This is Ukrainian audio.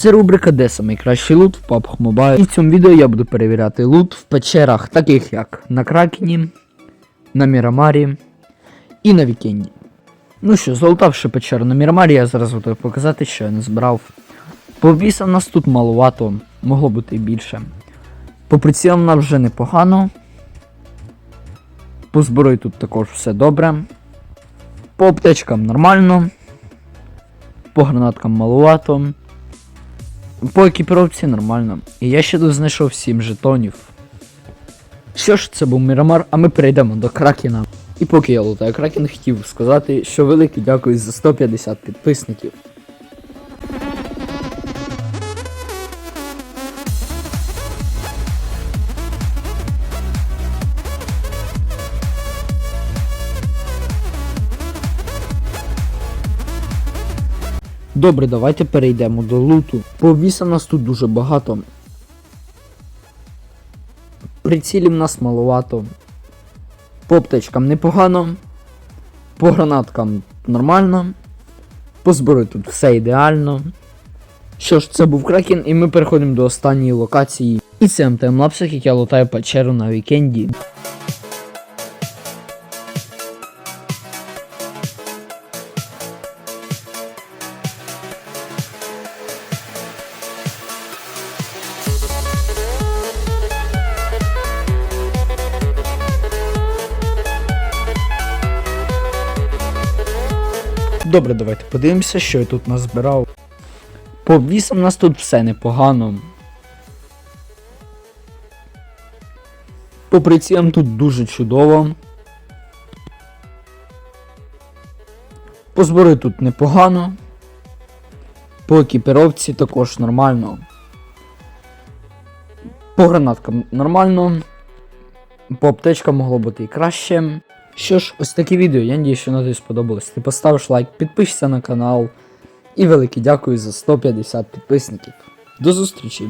Це рубрика Де найкращий лут в PUBG Mobile. І в цьому відео я буду перевіряти лут в печерах, таких як на Кракені, на Мірамарі і на Вікенді. Ну що, залутавши печеру на Мірамарі, я зараз готовий показати, що я не збирав. По вісам нас тут малувато, могло бути і більше. По прицілам нас вже непогано. По зброї тут також все добре. По аптечкам нормально. По гранаткам малувато. По екіпіровці нормально. І я ще тут знайшов 7 жетонів. Що ж, це був Мірамар, а ми перейдемо до Кракена. І поки я лутаю Кракен, хотів сказати, що велике дякую за 150 підписників. Добре, давайте перейдемо до луту. Повіса нас тут дуже багато. Прицілів нас маловато. По аптечкам непогано. По гранаткам нормально. По зброї тут все ідеально. Що ж, це був Кракен, і ми переходимо до останньої локації. І це МТМ Лапсик, як я лутаю печеру на вікенді. Добре, давайте подивимося, що я тут назбирав. По вісам у нас тут все непогано. По прицілам тут дуже чудово. По зброї тут непогано. По екіпіровці також нормально. По гранаткам нормально. По аптечкам могло бути і краще. Що ж, ось таке відео. Я надію, що воно тобі сподобалось. Ти поставиш лайк, підпишся на канал. І велике дякую за 150 підписників. До зустрічі!